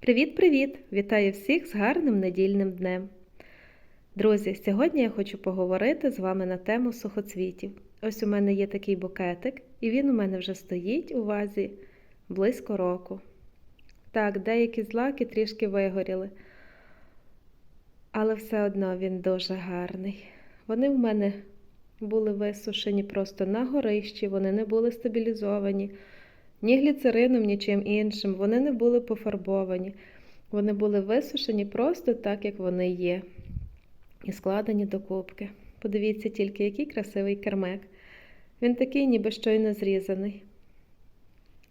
Привіт-привіт! Вітаю всіх з гарним недільним днем. Друзі, сьогодні я хочу поговорити з вами на тему сухоцвітів. Ось у мене є такий букетик, і він у мене вже стоїть у вазі близько року. Так, деякі злаки трішки вигоріли, але все одно він дуже гарний. Вони в мене були висушені просто на горищі, вони не були стабілізовані ні гліцерином, ні чим іншим. Вони не були пофарбовані. Вони були висушені просто так, як вони є, і складені до кубки. Подивіться тільки, який красивий кермек. Він такий, ніби щойно зрізаний.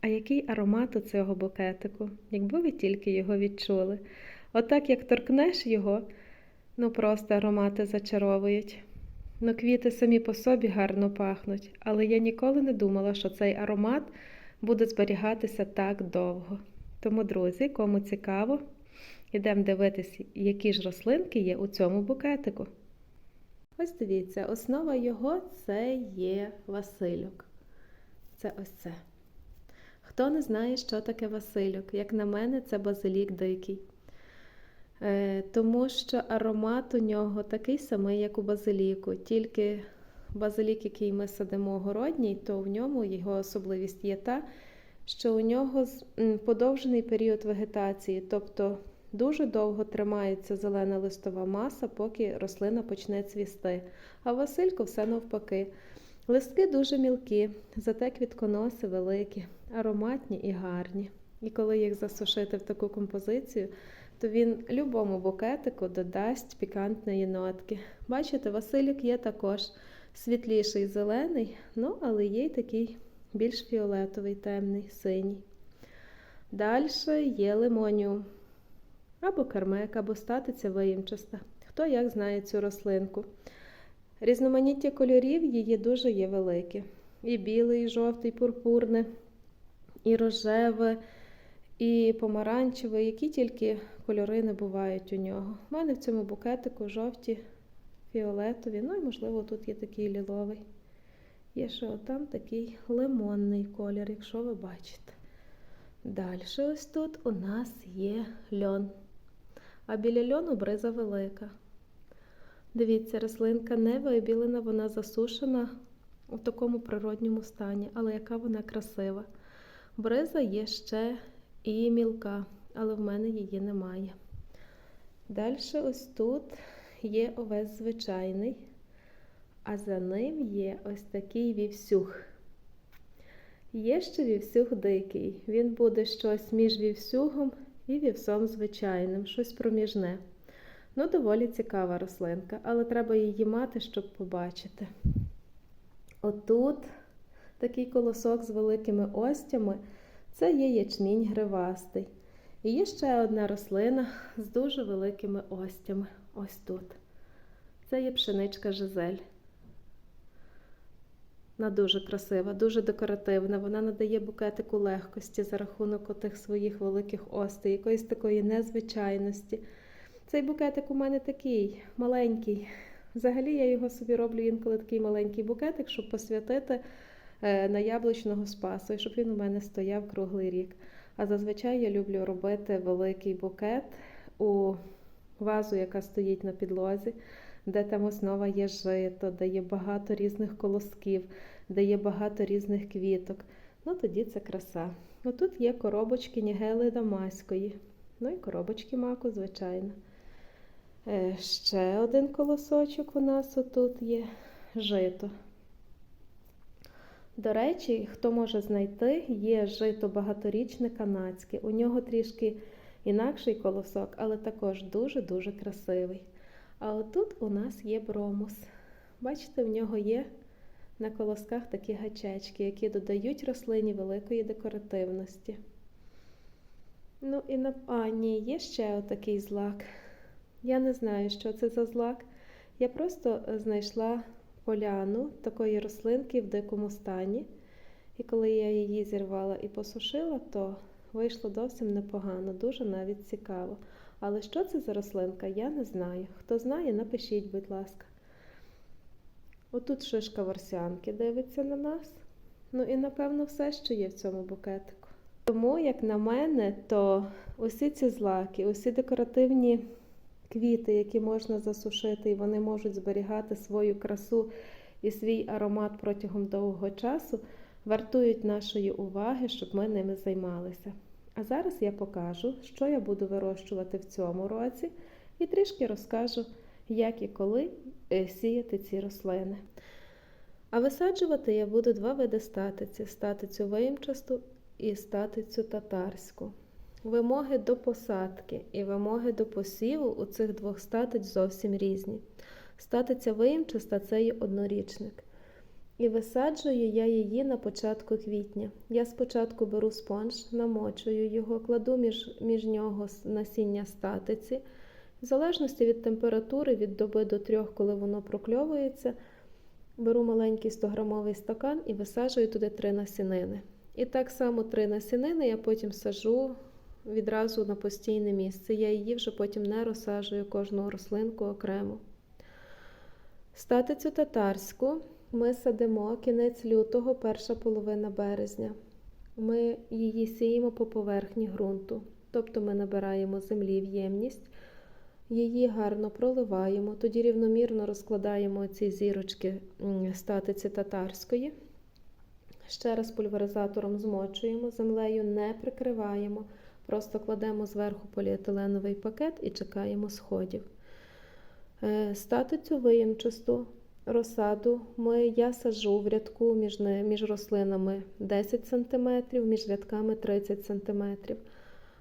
А який аромат у цього букетику, якби ви тільки його відчули. Отак, як торкнеш його, ну просто аромати зачаровують. Ну, квіти самі по собі гарно пахнуть, але я ніколи не думала, що цей аромат буде зберігатися так довго. Тому, друзі, кому цікаво, йдемо дивитися, які ж рослинки є у цьому букетику. Ось дивіться, основа його це є Васильок. Це ось це. Хто не знає, що таке Васильок, як на мене, це базилік дикий. Е, тому що аромат у нього такий самий, як у базиліку, тільки базилік, який ми садимо городній, то в ньому його особливість є та, що у нього подовжений період вегетації, тобто дуже довго тримається зелена листова маса, поки рослина почне цвісти. А Василько все навпаки. Листки дуже мілкі, зате квітконоси великі, ароматні і гарні. І коли їх засушити в таку композицію, то він любому букетику додасть пікантної нотки. Бачите, Василік є також світліший зелений, ну, але є й такий більш фіолетовий, темний, синій. Далі є лимоніум, або кармек, або статиця виємчаста. Хто як знає цю рослинку. Різноманіття кольорів її дуже є велике. І білий, і жовтий, і пурпурне, і рожеве, і помаранчеве, які тільки кольори не бувають у нього. У мене в цьому букетику жовті фіолетові, ну і, можливо, тут є такий ліловий. Є ще отам такий лимонний колір, якщо ви бачите. Далі ось тут у нас є льон. А біля льону бриза велика. Дивіться, рослинка не вибілена, вона засушена у такому природньому стані, але яка вона красива. Бриза є ще і мілка, але в мене її немає. Далі ось тут є овес звичайний, а за ним є ось такий вівсюх. Є ще вівсюх дикий. Він буде щось між вівсюгом і вівсом звичайним, щось проміжне. Ну, доволі цікава рослинка, але треба її мати, щоб побачити. Отут такий колосок з великими остями це є ячмінь гривастий. І є ще одна рослина з дуже великими остями. Ось тут. Це є пшеничка Жизель. Вона дуже красива, дуже декоративна. Вона надає букетику легкості за рахунок отих своїх великих остей, якоїсь такої незвичайності. Цей букетик у мене такий маленький. Взагалі я його собі роблю інколи такий маленький букетик, щоб посвятити на яблучного спасу, і щоб він у мене стояв круглий рік. А зазвичай я люблю робити великий букет у вазу, яка стоїть на підлозі, де там основа є жито, де є багато різних колосків, де є багато різних квіток. Ну тоді це краса. Отут є коробочки Нігели Дамаської. Ну і коробочки маку, звичайно. Е, ще один колосочок у нас отут є жито. До речі, хто може знайти, є жито багаторічне канадське. У нього трішки інакший колосок, але також дуже-дуже красивий. А отут у нас є бромус. Бачите, в нього є на колосках такі гачечки, які додають рослині великої декоративності. Ну і на а, ні, є ще отакий злак. Я не знаю, що це за злак. Я просто знайшла поляну такої рослинки в дикому стані. І коли я її зірвала і посушила, то вийшло зовсім непогано, дуже навіть цікаво. Але що це за рослинка, я не знаю. Хто знає, напишіть, будь ласка. Отут шишка ворсянки дивиться на нас. Ну і, напевно, все, що є в цьому букетику. Тому, як на мене, то усі ці злаки, усі декоративні квіти, які можна засушити, і вони можуть зберігати свою красу і свій аромат протягом довгого часу, вартують нашої уваги, щоб ми ними займалися. А зараз я покажу, що я буду вирощувати в цьому році, і трішки розкажу, як і коли е, сіяти ці рослини. А висаджувати я буду два види статиці: статицю виємчасту і статицю татарську. Вимоги до посадки і вимоги до посіву у цих двох статиць зовсім різні. Статиця виємчаста це є однорічник. І висаджую я її на початку квітня. Я спочатку беру спонж, намочую його, кладу між, між нього насіння статиці. В залежності від температури, від доби до трьох, коли воно прокльовується, беру маленький 100-грамовий стакан і висаджую туди три насінини. І так само три насінини я потім сажу відразу на постійне місце. Я її вже потім не розсаджую кожну рослинку окремо. Статицю татарську ми садимо кінець лютого, перша половина березня. Ми її сіємо по поверхні ґрунту, тобто ми набираємо землі в ємність, її гарно проливаємо, тоді рівномірно розкладаємо ці зірочки статиці татарської. Ще раз пульверизатором змочуємо, землею не прикриваємо, просто кладемо зверху поліетиленовий пакет і чекаємо сходів. Статицю виємчасту розсаду ми, я сажу в рядку між, між рослинами 10 см, між рядками 30 см.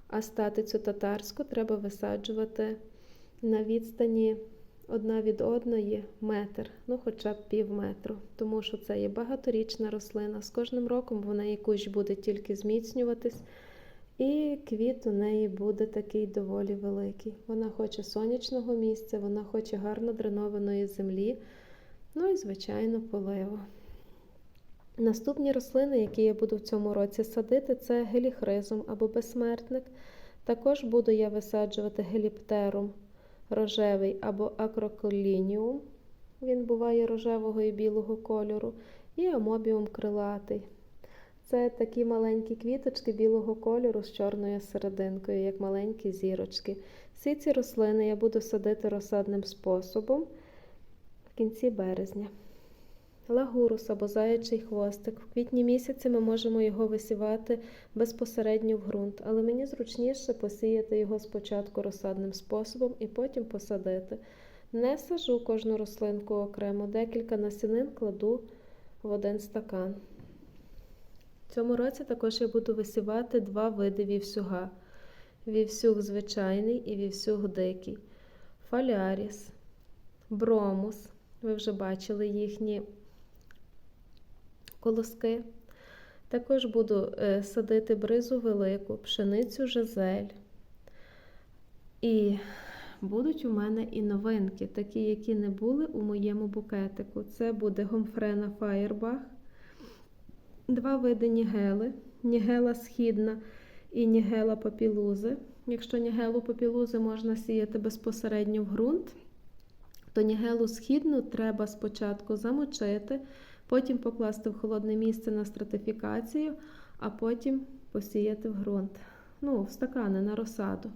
А статицю татарську треба висаджувати на відстані одна від одної метр, ну хоча б пів метру, тому що це є багаторічна рослина. З кожним роком вона якусь буде тільки зміцнюватись, і квіт у неї буде такий доволі великий. Вона хоче сонячного місця, вона хоче гарно дренованої землі, ну і, звичайно, поливу. Наступні рослини, які я буду в цьому році садити, це геліхризум або безсмертник. Також буду я висаджувати геліптерум рожевий або акроколініум. Він буває рожевого і білого кольору, і амобіум крилатий. Це такі маленькі квіточки білого кольору з чорною серединкою, як маленькі зірочки. Всі ці рослини я буду садити розсадним способом кінці березня. Лагурус або заячий хвостик. В квітні місяці ми можемо його висівати безпосередньо в ґрунт, але мені зручніше посіяти його спочатку розсадним способом і потім посадити. Не сажу кожну рослинку окремо, декілька насінин кладу в один стакан. В цьому році також я буду висівати два види вівсюга: вівсюг звичайний і вівсюг дикий, фаляріс, бромус. Ви вже бачили їхні колоски. Також буду е, садити бризу велику, пшеницю жизель. І будуть у мене і новинки, такі, які не були у моєму букетику. Це буде гомфрена Фаєрбах, два види нігели, нігела східна і нігела папілузи. Якщо нігелу папілузи можна сіяти безпосередньо в ґрунт, то нігелу східну треба спочатку замочити потім покласти в холодне місце на стратифікацію, а потім посіяти в ґрунт. Ну, в стакани на розсаду.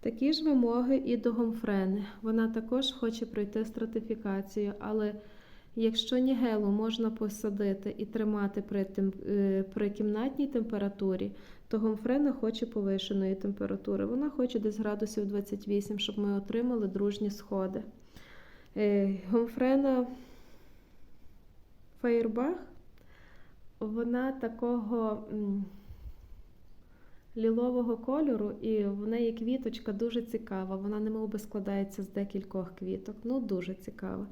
Такі ж вимоги і до гомфрени. Вона також хоче пройти стратифікацію, але якщо нігелу можна посадити і тримати при тем, е, при кімнатній температурі, то гомфрена хоче повишеної температури. Вона хоче десь градусів 28, щоб ми отримали дружні сходи. Е, гомфрена Фейербах, вона такого лілового кольору, і в неї квіточка дуже цікава. Вона немов би складається з декількох квіток. Ну, дуже цікава.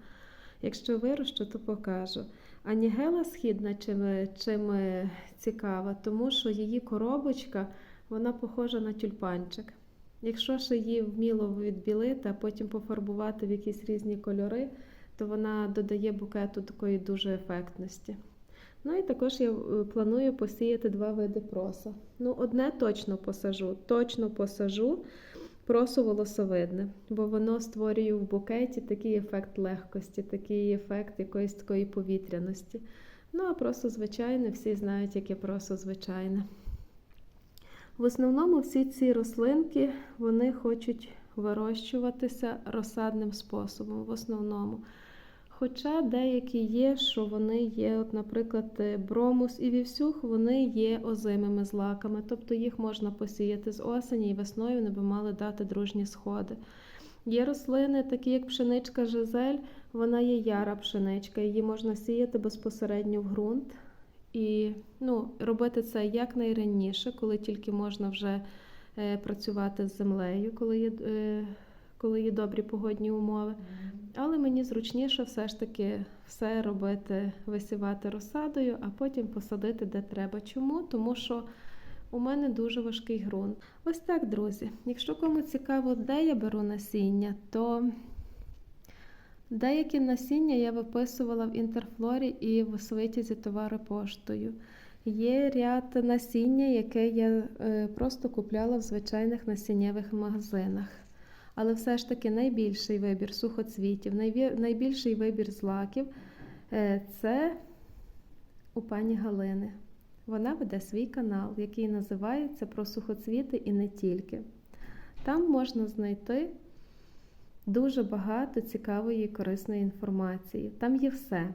Якщо вирощу, то покажу. А Нігела східна чим, чим цікава, тому що її коробочка вона похожа на тюльпанчик. Якщо ж її вміло відбілити, а потім пофарбувати в якісь різні кольори, то вона додає букету такої дуже ефектності. Ну і також я е, планую посіяти два види проса. Ну, одне точно посажу, точно посажу просу волосовидне, бо воно створює в букеті такий ефект легкості, такий ефект якоїсь такої повітряності. Ну, а просто звичайне, всі знають, яке просо звичайне. В основному всі ці рослинки вони хочуть вирощуватися розсадним способом. В основному. Хоча деякі є, що вони є, от, наприклад, е, бромус і вівсюх, вони є озимими злаками, тобто їх можна посіяти з осені і весною вони би мали дати дружні сходи. Є рослини, такі як пшеничка жизель, вона є яра пшеничка, її можна сіяти безпосередньо в ґрунт і ну, робити це якнайраніше, коли тільки можна вже е, працювати з землею, коли є, е, коли є добрі погодні умови. Але мені зручніше все ж таки все робити, висівати розсадою, а потім посадити де треба. Чому? Тому що у мене дуже важкий ґрунт. Ось так, друзі. Якщо кому цікаво, де я беру насіння, то деякі насіння я виписувала в інтерфлорі і в свитязі товари поштою. Є ряд насіння, яке я е, просто купляла в звичайних насіннєвих магазинах. Але все ж таки найбільший вибір сухоцвітів, найбільший вибір злаків е, це у пані Галини. Вона веде свій канал, який називається Про сухоцвіти і не тільки. Там можна знайти дуже багато цікавої і корисної інформації. Там є все: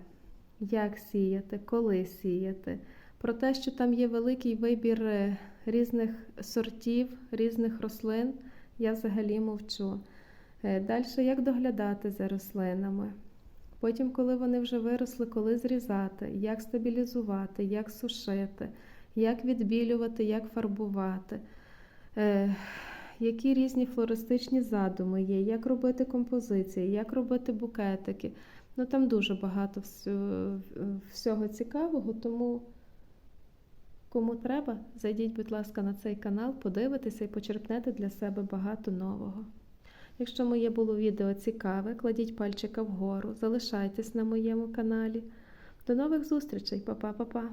як сіяти, коли сіяти. Про те, що там є великий вибір е, різних сортів, різних рослин, я взагалі мовчу. Далі, як доглядати за рослинами. Потім, коли вони вже виросли, коли зрізати, як стабілізувати, як сушити, як відбілювати, як фарбувати, е, які різні флористичні задуми є, як робити композиції, як робити букетики. Ну там дуже багато всього цікавого, тому кому треба, зайдіть, будь ласка, на цей канал, подивитися і почерпнете для себе багато нового. Якщо моє було відео цікаве, кладіть пальчика вгору, залишайтесь на моєму каналі. До нових зустрічей, Па-па-па-па!